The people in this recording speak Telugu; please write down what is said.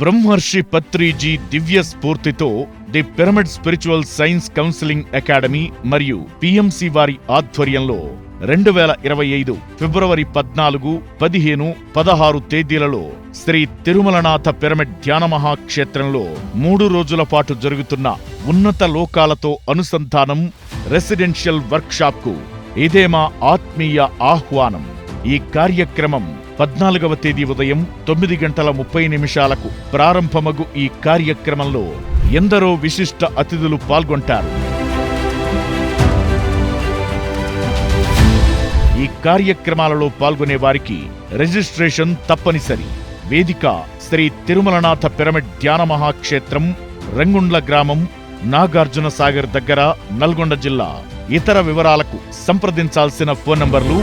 బ్రహ్మర్షి పత్రిజీ దివ్య స్ఫూర్తితో the pyramid spiritual science counselling academy మరియు పిఎంసి వారి ఆధ్వర్యంలో రెండు వేల ఇరవై ఐదు ఫిబ్రవరి పద్నాలుగు పదిహేను పదహారు తేదీలలో శ్రీ తిరుమలనాథ పిరమిడ్ ధ్యాన మహాక్షేత్రంలో మూడు రోజుల పాటు జరుగుతున్న ఉన్నత లోకాలతో అనుసంధానం రెసిడెన్షియల్ వర్క్షాప్కు ఇదే మా ఆత్మీయ ఆహ్వానం. ఈ కార్యక్రమం పద్నాలుగవ తేదీ ఉదయం తొమ్మిది గంటల ముప్పై నిమిషాలకు ప్రారంభమగు ఈ కార్యక్రమంలో ఎందరో విశిష్ట అతిథులు పాల్గొంటారు. ఈ కార్యక్రమాలలో పాల్గొనే వారికి రిజిస్ట్రేషన్ తప్పనిసరి. వేదిక శ్రీ తిరుమలనాథ పిరమిడ్ ధ్యాన మహాక్షేత్రం రంగుండ్ల గ్రామం నాగార్జున సాగర్ దగ్గర నల్గొండ జిల్లా. ఇతర వివరాలకు సంప్రదించాల్సిన ఫోన్ నంబర్లు